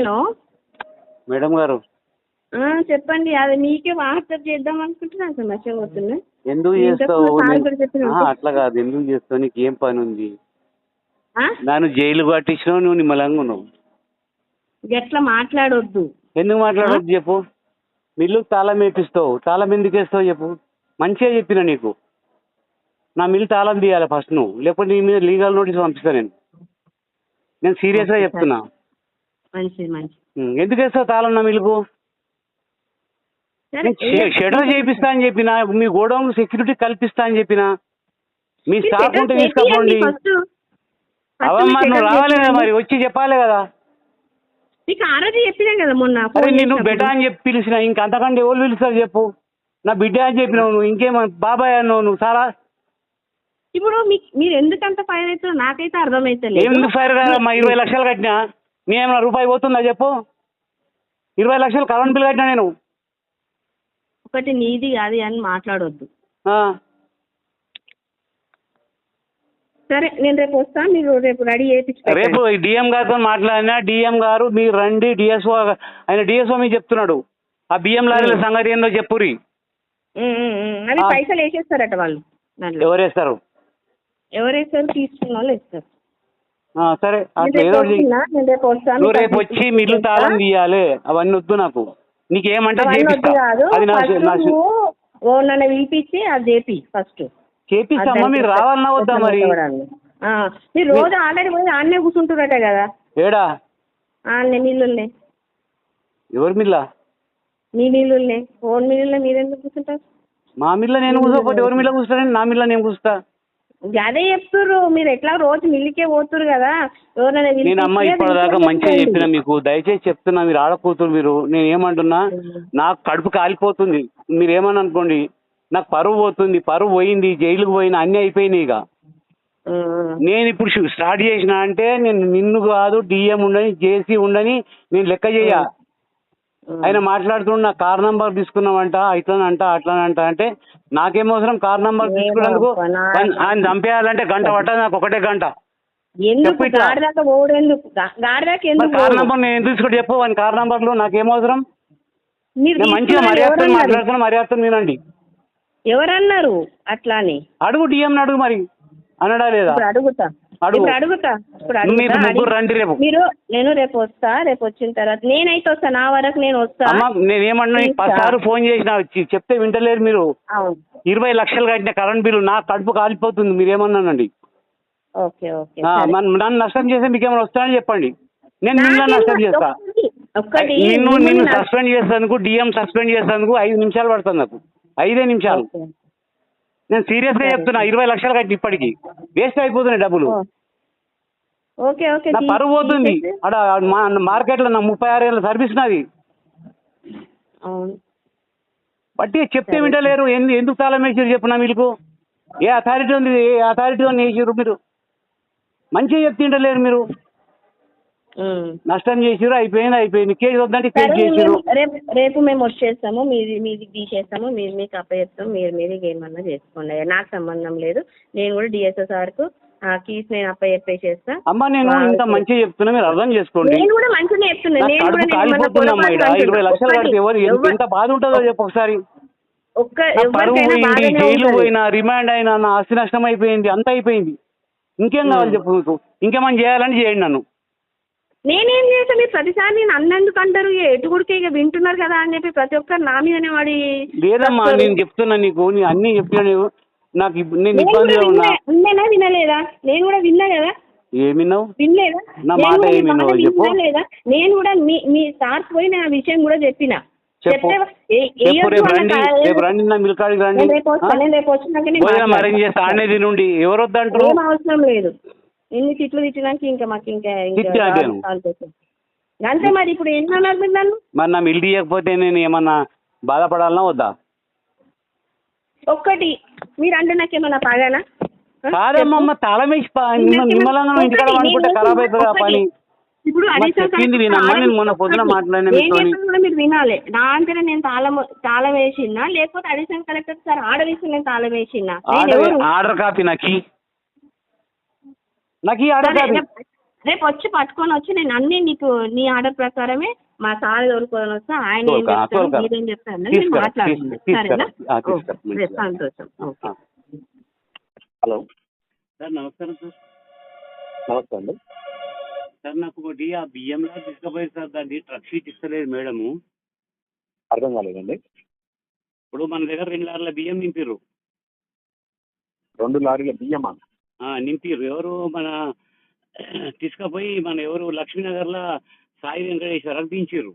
Hello. Madam గారు. చెప్పండి. అది మీకే వాట్సాప్ చేద్దాం అనుకుంటున్నాను సార్ మెసేజ్ అవుతుంది ఎందుకు చేస్తావు? అట్లా కాదు. ఎందుకు చేస్తావు? నీకు ఏం పని ఉంది? నన్ను జైలు పట్టించినావు నువ్వు నిమ్మలంగా ఉన్నావు. గట్లా మాట్లాడొద్దు. ఎందుకు మాట్లాడొద్దు చెప్పు. మిల్లు తాళం వేపిస్తావు. తాళం ఎందుకు వేస్తావు చెప్పు. మంచిగా చెప్పిన నీకు. నా మిల్లు తాళం తీయాలి ఫస్ట్ నువ్వు. లేకపోతే నీ మీద లీగల్ నోటీస్ పంపిస్తా నేను. నేను సీరియస్గా చెప్తున్నా. మంచిది మంచిది. ఉం, ఎందుకు వేస్తావు తాళం షె- షటర్ చేపిస్తా అని చెప్పిన మీ గోడౌన్ సెక్యూరిటీ కల్పిస్తా అని చెప్పిన మీ స్టాఫ్ ఉంటే తీసుకపోండి. అవమ్మా మీరు నువ్వు రావాలి కదా. మరి వచ్చి చెప్పాలి కదా. మీకు ఆ రోజు చెప్పినా కదా మొన్న నేను. బెటా అని చెప్పి పిలిచిన ఇంకా అంతకంటే ఎవరు పిలుస్తారు చెప్పు. నా బిడ్డ అని చెప్పినావు నువ్వు ఇంకేమ బాబాయ్ అన్నావు నువ్వు సారా? ఇప్పుడు మీరు ఎందుకంత ఫైర్ అవుతారో నాకైతే అర్థమైతలేదు. ఎందుకు ఫైర్ మా ఇరవై లక్షలు కట్టినా? నేనేమన్నా రూపాయి పోతుందా చెప్పు? ఇరవై లక్షలు కరెంట్ బిల్ కట్టినా నేను. ఒకటి నీది అది అని మాట్లాడొద్దు. ఆ, సరే నేను రేపు వస్తా మీరు రేపు రెడీ చేయించి రేపు డిఎం గారితో మాట్లాడినా డిఎం గారు మీరు రండి డిఎస్ఓ ఆయన డిఎస్ఓ మీకు చెప్తున్నాడు. ఆ బియ్యం లారీల సంగతి ఏందో చెప్పురి. అది. పైసలు వేసేస్తారట వాళ్ళు. దాంట్లో. ఎవరేస్తారు? ఎవరు వేస్తారు తీసుకున్న వాళ్ళు వేస్తారు. సరే అట్లా రేపు ఏదో ఒకటి చెయ్యి. వస్తున్నా, నేను రేపు వస్తాను నువ్వు రేపు వచ్చి మిల్లు తాళం తీయాలి అవన్నీ వద్దు నాకు. నీకేమంటే అవన్నీ వద్దు చేపిస్తా కాదు అది నా ఫస్ట్ నా నువ్వు ఓ నన్ను పిలిపించి అది చేపి ఫస్ట్. చేపిస్తామా మీరు రావాలన్నా వద్దా మరి? మీరు రోజు ఆల్రెడీ పోయి ఆడనే కూర్చుంటున్నట్టే కదా. ఏడా? ఆడనే మిల్లుల్నే. ఎవరి మిల్ల? మీ మిల్లుల్నే. ఓన్ మిల్లుల్నే మీరు ఎందుకు కూర్చుంటారు? మా మిల్ల నేను కూర్చోకపోతే ఎవరి మిల్ల కూర్చుంటాను నా మిల్ల నేను కూర్చుంటా. అదే చెప్తుర్రు మీరు ఎట్లా రోజు మిల్లికే పోతురు కదా? ఎవరైనా నేను అమ్మ ఇప్పటిదాకా మంచిగా. చెప్పిన మీకు. దయచేసి చెప్తున్నా మీరు ఆడకూతురు మీరు. నేను ఏమంటున్నా నాకు కడుపు కాలిపోతుంది. మీరు ఏమని అనుకోండి నాకు పరువు పోతుంది పరువు పోయింది జైలుకు పోయిన అన్నీ అయిపోయినాయి ఇక. నేను ఇప్పుడు స్టార్ట్ చేసిన అంటే నేను నిన్ను కాదు డిఎం ఉండని జేసీ ఉండని నేను లెక్క చేయ. ఆయన మాట్లాడుతుండు నా కార్ నంబర్ తీసుకున్నామంట ఇట్లనంట అట్లనంట. అంటే నాకేం అవసరం కార్ నంబర్ తీసుకున్నందుకు ఆయన- చంపేయాలంటే గంట పట్టదు నాకు ఒకటే గంట. ఎందుకు? ఎందుకు ఎందుకు కార్? నంబర్ నేను ఎందుకు తీసుకుంటే? చెప్పు ఆయన కార్ నంబర్లు నాకేం అవసరం మంచిగా మర్యాదతో ఎవరన్నారు? మాట్లాడుతున్నా మర్యాదతో వినండి. ఎవరన్నారు అట్లా అని? అడుగు డిఎం అడుగు మరి. అనడా లేదా? అడుగుతా. అడుగు. ఇప్పుడు అడుగుతా. ఇప్పుడు రేపు. మీరు నేను రేపు వస్తా రేపు వచ్చిన తర్వాత. నేనైతే వస్తా నా వరకు నేను వస్తా. అమ్మ నేను ఏమన్నా తీస్తా. పదిసార్లు ఫోన్ చేసిన వచ్చి చెప్తే వింటలేరు మీరు. ఇరవై లక్షలు కట్టిన కరెంట్ బిల్లు నా కడుపు కాలిపోతుంది మీరు ఏమన్నానండి? Okay okay. నన్ను నష్టం చేస్తే మీకు ఏమైనా వస్తానని చెప్పండి. నేను నష్టం చేస్తా. నిన్ను నిన్ను సస్పెండ్ చేసేందుకు డిఎం సస్పెండ్ చేసేందుకు ఐదు నిమిషాలు పడుతుంది నాకు. ఐదే నిమిషాలు. నేను సీరియస్గా చెప్తున్నా ఇరవై లక్షలు కట్టి ఇప్పటికి. వేస్ట్ అయిపోతున్నాయి డబ్బులు. ఓకే ఓకే నా తీ- పరువు పోతుంది. అక్కడ మార్కెట్లో నా ముప్పై ఆరు ఏళ్ళ సర్వీస్ నాది. బట్టి చెప్తే వింటలేరు. ఎందు ఎందుకు తాళం వేసారు చెప్పు నా మీకు ఏ అథారిటీ ఉంది ఏ అథారిటీ అని వేసారు మీరు? మంచిగా చెప్తే వింటలేరు మీరు. నష్టం చేసిరు అయిపోయింది అయిపోయింది. కేసు వద్దంటే కేసు సరే చేసిరు రేపు రేపు మేము వచ్చేస్తాము మీది మీది తీసేస్తాము మీరు మీకు అప్పచెప్తాం మీరు మీది ఏమన్నా చేసుకోండి. నాకు సంబంధం లేదు. నేను కూడా డిఎస్ఓ సార్కు ఆ కీస్ నేను అప్పచెప్పేసేస్తా. అమ్మ నేను ఇంత మంచిగా చెప్తున్నా మీరు అర్థం చేసుకోండి. నేను కూడా మంచిగా చెప్తున్నా. నేను కూడా కడుపు నేను ఏమన్నా కాలిపోతుంది అమ్మా ఇరవై లక్షలు. కడితే ఎవరు ఎంత- బాధ ఉంటుందో చెప్పు ఒకసారి. ఒక్క జైలు. పోయినా రిమాండ్ అయినా నా ఆస్తి నష్టం అయిపోయింది అంత అయిపోయింది. ఇంకేం కావాలి చెప్పు మీకు ఇంకేమని చేయాలని చేయండి నన్ను. నేనేం చేస్తా మీరు ప్రతిసారి నేను అన్నందుకు అంటారు. ఇక ఎటు కూడా ఇక వింటున్నారు కదా అని చెప్పి ప్రతి ఒక్కరు నా మీదనే వాడి లేదమ్మా నేను చెప్తున్నా నీకు. అన్ని నీవు. నాకు ఇబ్బ- నేను నేను కూడా ఉన్నా. విన్నా విన్నానా వినలేదా? నేను కూడా విన్నా కదా. ఏమిన్నావు? వినలేదా? నా నేను మాట కూడా మీ ఏమి మాట నువ్వు చెప్పు. విన్నా లేదా నేను కూడా మీ మీ సార్ పోయి నేను ఆ విషయం కూడా చెప్పిన. చెప్పు. చెప్తే ఏ- రేపు అన్న రండి. రేపు రండి నా మిల్కాడికి రండి. నేను రేపు వస్తా నేను రేపు వచ్చినాక నేను భోజనం మాట్లాడతా. అరేంజ్ చేస్తా? నుండి ఎవరు వద్దంటారు ఏం అవసరం లేదు. ఎన్ని తిట్లు తిట్టినాక ఇంకా మాకు ఇంకా చేస్తాం. అంతే మరి ఇప్పుడు ఎన్ని అన్నారు మీరు నన్ను మరి నా మిల్ తీయకపోతే నేను ఏమన్నా బాధపడాలనా వద్దా? ఒక్కటి. మీరు అంటే నాకేమన్నా పగానా కాదమ్మమ్మ తాళం వేసి పా- నిమ్మ- నిమ్మలంగా నువ్వు ఇంటికాడ అనుకుంటే ఖరాబ్ అవుతుంది ఆ పని. ఇప్పుడు మరి అడిషనల్ చెప్పింది కలెక్టర్ వినమ్మా, ఆర్డర్ నేను మొన్న పొద్దున ఇచ్చి మాట్లాడిన నేను మీతోని. చెప్పిన కూడా మీరు వినాలి. నా నేను తాళం తాళం వేసినా లేకపోతే అడిషనల్ కలెక్టర్ సార్ ఆర్డర్ ఇచ్చి నేను తాళం వేసినా. నేను ఆర్డర్ ఎవరు? ఆర్డర్ కాపీ నాకు. నాకు ఈ ఆర్డర్ రేపు- వచ్చి పట్టుకొని వచ్చి నేను అన్ని నీకు నీ ఆర్డర్ ప్రకారమే మా సార్ తోలుకొని వస్తా ఆయన ఏం తోలుకా. మీరేం చెప్తారు అన్నది నేను మాట్లాడుతున్నాను సరేనా. సంతోషం. ఓకే. హలో. సార్ నమస్కారం సార్. నమస్తే అండి. సార్ నాకు ఒకటి ఆ బియ్యంలో తీసుకుపోయి సార్. దాన్ని ట్రక్ షీట్ ఇస్తలేదు మేడము. అర్థం కాలేదండి. ఇప్పుడు మన దగ్గర రెండు లారీల బియ్యం నింపిర్రు. రెండు లారీల బియ్యమా? ఆ, నింపిర్రు ఎవరు మన తీసుకుపోయి మన ఎవరు లక్ష్మీనగర్లో సాయి వెంకటేశ్వరకు దించిర్రు.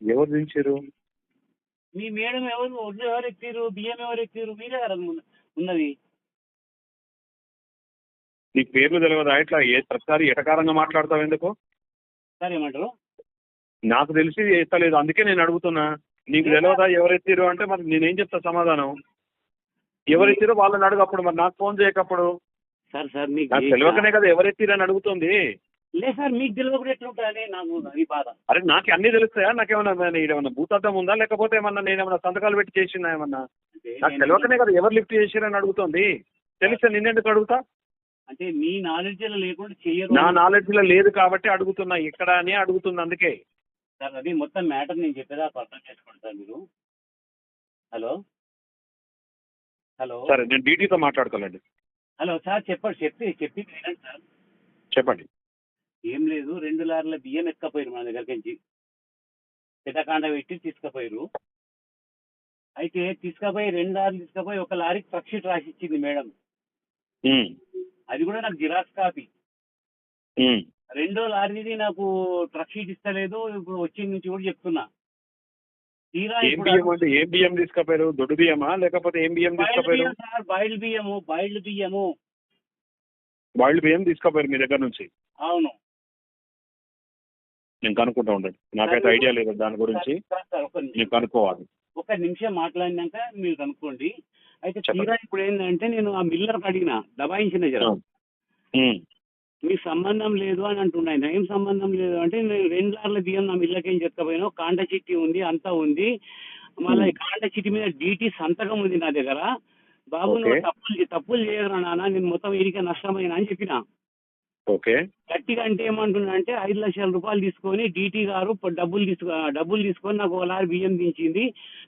ఎవరు దించారు మీ మేడం ఎవరు? ఒడ్లు ఎవరు ఎక్కిరు బియ్యం ఎవరు ఎక్కిరు మీరే కదా ఉన్నది. నీకు పేర్లు తెలియదా ఇట్లా ఏ ప్రతిసారి ఎటకారంగా మాట్లాడతావు ఎందుకు? సార్ ఏమంటారు నాకు తెలిసి ఎత్తలేదు. అందుకే నేను అడుగుతున్నా. నీకు తెలియదా ఎవరు ఎత్తిరు అంటే మరి నేనేం చెప్తా సమాధానం? ఎవరు వాళ్ళని అడుగు అప్పుడు మరి నాకు ఫోన్ చేయకప్పుడు. సార్ సార్ మీకు నాకు తెలియకనే కదా ఎవరు అని అడుగుతుంది. లేదు సార్ మీకు తెలియకుండా ఎట్లుంటుంది నాకు అది బాధ. అరే నాకు అన్ని తెలుస్తాయా? నాకేమన్నా ఏమన్నా భూతత్వం ఉందా? లేకపోతే ఏమన్నా నేను ఏమన్నా సంతకాలు పెట్టి చేసినా ఏమన్నా? అంటే నాకు నేను- తెలియకనే కదా ఎవరు లిఫ్ట్ చేసిరని అడుగుతుంది. తెలిస్తే నిన్నెందుకు అడుగుతా? అంటే మీ నాలెడ్జ్ లేకుండా చెయ్యరు నా నాలెడ్జ్లో లేదు కాబట్టి అడుగుతున్నా ఇక్కడ అని అడుగుతుంది అందుకే. సార్ అది మొత్తం మ్యాటర్ నేను చెప్పేదాకా అర్థం చేసుకోండి సార్ మీరు? హలో? హలో. సరే నేను డీటీతో మాట్లాడుకోలేండి హలో సార్ చెప్పండి చెప్పి చెప్పి వినండి సార్. చెప్పండి. ఏం లేదు రెండు లారీల బియ్యం ఎక్కపోయారు మన దగ్గరికి నుంచి పిటకాండ పెట్టి తీసుకుపోయారు అయితే తీసుకుపోయి రెండు లారీలు తీసుకుపోయి ఒక లారీకి ట్రక్ షీట్ రాసి ఇచ్చింది మేడం. ఉమ్, అది కూడా నాకు జిరాక్స్ కాపీ. ఉమ్. రెండో లారీది నాకు ట్రక్ షీట్ ఇస్తలేదు ఇప్పుడు వచ్చిన నుంచి కూడా చెప్తున్నా. ఏం ఇప్పుడు బియ్యం అంటే ఏం బియ్యం తీసుకపోయారు? దొడ్డు బియ్యమా? లేకపోతే ఏం బియ్యం బాయిల్డ్ తీసుకపోయారు? బియ్యం సార్ బాయిల్డ్ బియ్యము బాయిల్డ్ బియ్యము. బాయిల్డ్ బియ్యం తీసుకపోయారు మీ దగ్గర నుంచి? అవును. నేను కనుక్కుంటా ఉండండి. నాకైతే ఐడియా లేదు దాని గురించి. నేను కనుక్కోవాలి. ఒక నిమిషం మాట్లాడినాక మీరు కనుక్కోండి. అయితే. తీరా ఇప్పుడు ఏంటంటే నేను ఆ మిల్లర్కి అడిగిన దబాయించిన జర మీకు సంబంధం లేదు అని అంటున్నాయి ఏం సంబంధం లేదు అంటే నేను రెండు లార్ల బియ్యం నా మిల్లకేం చెప్పుకపోయినా కాంట చిట్టి ఉంది అంతా ఉంది. మళ్ళీ కాంట చిట్టి మీద డీటీ సంతకం ఉంది నా దగ్గర. బాబు నువ్వు. తప్పులు తప్పులు చేయగరా నాన్న? నేను మొత్తం వీరికి నష్టమైన అని చెప్పిన. ఓకే. గట్టిగా అంటే ఏమంటున్నా అంటే ఐదు లక్షల రూపాయలు తీసుకొని డీటీ గారు డబ్బులు తీసుకో డబ్బులు తీసుకొని నాకు ఒక లారీ బియ్యం దించింది.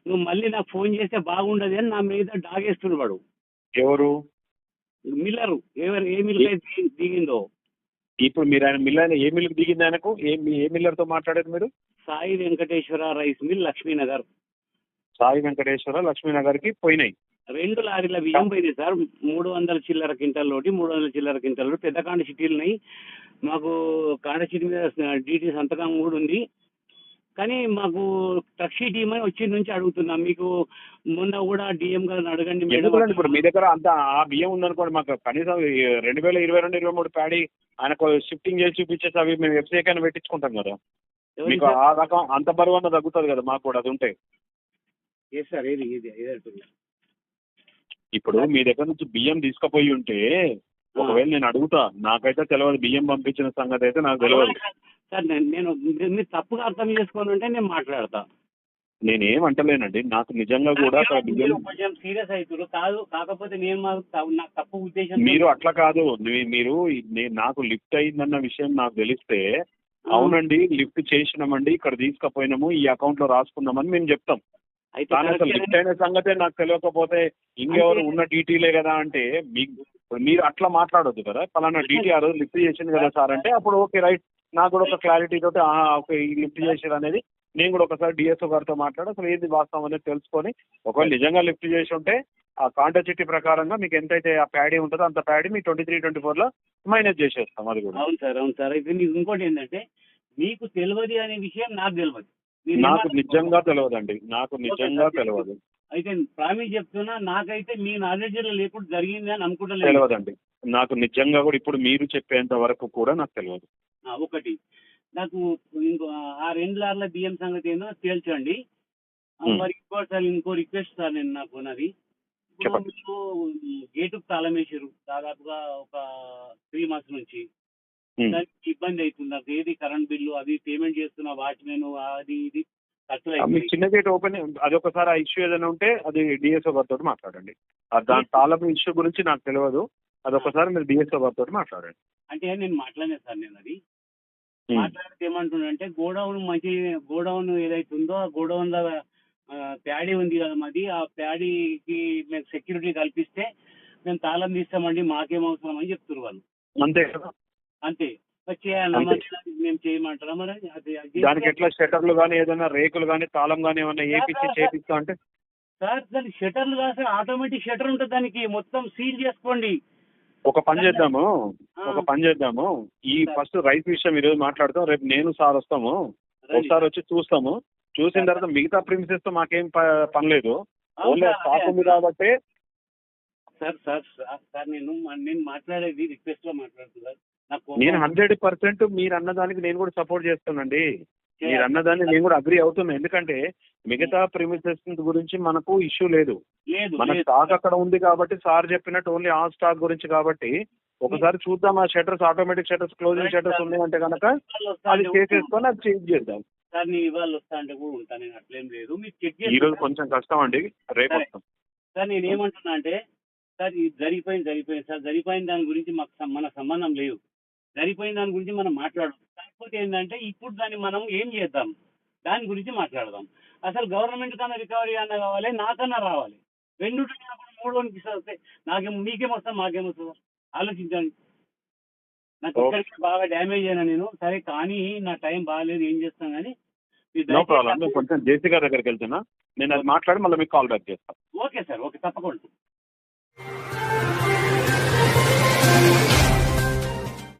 నువ్వు మళ్ళీ నాకు ఫోన్ చేస్తే బాగుండదు అని నా మీద డాగేస్తున్నాడు ఎవరు? మిల్లరు. ఎవరు ఏ మిల్ అయితే దిగిందో. ఇప్పుడు మీరు ఆయన మిల్ ఆయన ఏ మిల్లుకి దిగింది ఆయనకు? ఏ మీ- ఏ మిల్లర్తో మాట్లాడారు మీరు? Sai Venkateswara rice mill Lakshminagar. Sai Venkateswara లక్ష్మీనగర్కి పోయినాయి. రెండు లారీల బియ్యం పోయినాయి సార్. మూడు వందల చిల్లర క్వింటల్ ఒకటి మూడు వందల చిల్లర క్వింటల్ ఒకటి పెద్ద కాండ సిటీలు ఉన్నాయి. మాకు కాండ సిటీ మీద డీటీ సంతకం కూడా ఉంది. కానీ మాకు ట్రక్ షీట్ ఇవ్వమని వచ్చి నుంచి అడుగుతున్నాం. మీకు మొన్న కూడా డిఎం గారిని అడగండి ఎందుకంటే ఇప్పుడు మీ దగ్గర అంత ఆ బియ్యం ఉందనుకోండి మాకు కనీసం రెండు వేల ఇరవై రెండు ఇరవై మూడు ప్యాడీ ఆయనకు షిఫ్టింగ్ చేసి చూపించేసి అవి మేము ఎఫ్సీఐ కైనా పెట్టించుకుంటాం కదా. మీకు? ఆ రకం అంత బరువు అన్న తగ్గుతుంది కదా మాకు కూడా అది ఉంటే. ఏ సార్ ఏది? ఇప్పుడు మీ దగ్గర నుంచి బియ్యం తీసుకుపోయి ఉంటే ఒకవేళ నేను అడుగుతా నాకైతే తెలియదు బియ్యం పంపించిన సంగతి అయితే నాకు తెలియదు సార్ నేను మీరు తప్పుగా అర్థం చేసుకొని ఉంటే నేను మాట్లాడతా. నేనేం అంటలేనండి. నాకు నిజంగా కూడా మీరు కొంచెం సీరియస్ అవుతారు కాదు కాకపోతే నేను మాకు త- నాకు తప్పు ఉద్దేశం మీరు అట్లా కాదు. మీ- మీరు నే- నాకు లిఫ్ట్ అయిందన్న విషయం నాకు తెలిస్తే అవునండి లిఫ్ట్ చేసినామండి ఇక్కడ తీసుకుపోయినాము ఈ అకౌంట్లో రాసుకున్నామని మేము చెప్తాం. అయితే కానీ అసలు లిఫ్ట్ అయిన సంగతే నాకు తెలియకపోతే ఇంకెవరు ఉన్న టీటీలే కదా అంటే మీకు ఇప్పుడు మీరు అట్లా మాట్లాడొద్దు కదా. పలానా టీటీ ఆ రోజు లిఫ్ట్ చేసింది కదా సార్ అంటే అప్పుడు ఓకే రైట్. నాకు కూడా ఒక క్లారిటీ తోటి ఓకే లిఫ్ట్ చేసేది అనేది నేను కూడా ఒకసారి డిఎస్ఓ గారితో మాట్లాడి అసలు ఏది వాస్తవం అనేది తెలుసుకొని ఒకవేళ నిజంగా లిఫ్ట్ చేసి ఉంటే ఆ కాంటా చిట్టి ప్రకారంగా మీకు ఎంతైతే ఆ ప్యాడీ ఉంటుందో అంత ప్యాడీ మీ ట్వంటీ త్రీ ట్వంటీ ఫోర్లో మైనస్ చేసేస్తాం అది కూడా. అవును సార్ అవును సార్. అయితే నీకు ఇంకోటి ఏంటంటే మీకు తెలియదు అనే విషయం నాకు తెలియదు. నాకు నిజంగా తెలియదండి. నాకు నిజంగా తెలియదు. అయితే ప్రామిస్ చెప్తున్నా నాకైతే మీ నాలెడ్జ్లో లేకుండా జరిగింది అని అనుకుంటలేదు తెలియదండి. నాకు నిజంగా కూడా ఇప్పుడు మీరు చెప్పేంత వరకు కూడా నాకు తెలియదు. ఒకటి. నాకు ఇంకో ఆ రెండు లార్ల బియ్యం సంగతి ఏందో తేల్చండి. మరి ఇంకోసారి ఇంకో రిక్వెస్ట్ సార్ నేను నాకు నాది చెప్పండి. గేటుకు తాళం వేసారు దాదాపుగా ఒక త్రీ మంత్స్ నుంచి. దానికి ఇబ్బంది అవుతుంది. నాకు ఏది కరెంట్ బిల్లు అది పేమెంట్ చేస్తున్న వాచ్మెన్ అది ఇది మీకు చిన్న గేట్ ఓపెన్ అది ఒకసారి ఆ ఇష్యూ ఏదైనా ఉంటే అది డిఎస్ఓ గారితో మాట్లాడండి. దాని తాళం ఇష్యూ గురించి నాకు తెలియదు. అది ఒకసారి మీరు డిఎస్ఓ గారితో మాట్లాడండి. అంటే నేను మాట్లాడలేదు సార్ నేను అది. మాట్లాడితే ఏమంటున్నాడంటే గోడౌన్ మంచి గోడౌన్ ఏదైతే ఉందో ఆ గోడౌన్లో ప్యాడీ ఉంది కదా మాది ఆ ప్యాడీకి మేము సెక్యూరిటీ కల్పిస్తే మేము తాళం తీస్తామండి మాకేం అవసరం అని చెప్తున్నారు వాళ్ళు. అంతే కదా? అంతే. మేము చేయమంటారా మరి? దానికి ఎట్లా షట్టర్లు కానీ ఏదైనా రేకులు కానీ తాళం కానీ ఏమన్నా వేపించి చేపిస్తా అంటే సార్. దానికి షటర్లు కాదు సార్ ఆటోమేటిక్ షటర్ ఉంటుంది దానికి మొత్తం సీల్ చేసుకోండి. ఒక పని చేద్దాము. ఒక పని చేద్దాము. ఈ ఫస్ట్ రైస్ విషయం ఈరోజు మాట్లాడతాం. రేపు నేను సార్ వస్తాము. ఒకసారి వచ్చి చూస్తాము. చూసిన తర్వాత మిగతా ప్రిన్సెస్తో మాకేం పని లేదు. ఓన్లీ స్టాక్ ఉంది. కాబట్టి. సార్ సార్ సార్ నేను నేను మాట్లాడేది రిక్వెస్ట్లో కోపం- నేను హండ్రెడ్ పర్సెంట్ మీరు అన్నదానికి నేను కూడా సపోర్ట్ చేస్తానండి. మీరు అన్నదాన్ని నేను కూడా అగ్రి అవుతున్నా. ఎందుకంటే మిగతా ప్రిమిసెస్ గురించి మనకు ఇష్యూ లేదు. మన. స్టాక్ అక్కడ ఉంది కాబట్టి సార్ చెప్పినట్టు ఓన్లీ ఆ స్టాక్ గురించి కాబట్టి ఒకసారి చూద్దాం. ఆ shutters automatic shutters closing shutters ఉన్నాయంటే కనుక ఇవాళ వస్తా అది అంటే చేసేసుకొని అది చేంజ్ చేద్దాం. సార్ నేను ఇవాళ వస్తా అంటే కూడా ఉంటాను నేను అట్లేం లేదు. మీరు చెక్ ఈ రోజు కొంచెం కష్టం అండి. రేపు. వస్తాం. సార్ నేను ఏమంటున్నా అంటే సార్ ఇది జరిగిపోయింది జరిగిపోయింది. సార్ జరిగిపోయిన దాని గురించి మాకు మన సంబంధం లేదు. జరిగిపోయిన దాని గురించి మనం మాట్లాడదాం కాకపోతే ఏంటంటే ఇప్పుడు దాన్ని మనం ఏం చేద్దాం? దాని గురించి మాట్లాడదాం. అసలు గవర్నమెంట్ కన్నా రికవరీ అన్న కావాలి నాకన్నా రావాలి. రెండు మూడోనికి వస్తే నాకేం మీకేం వస్తాం మాకేం వస్తుందో? ఆలోచించండి. నాకు. ఇక్కడికి బాగా డ్యామేజ్ అయినా నేను సరే కానీ నా టైం బాగాలేదు ఏం చేస్తాను కానీ నో ప్రాబ్లం కొంచెం జేసీ గారి దగ్గరికి వెళ్తున్నా. నేను అది మాట్లాడి మళ్ళీ మీకు కాల్ బ్యాక్ చేస్తాను ఓకే సార్ ఓకే. తప్పకుండా.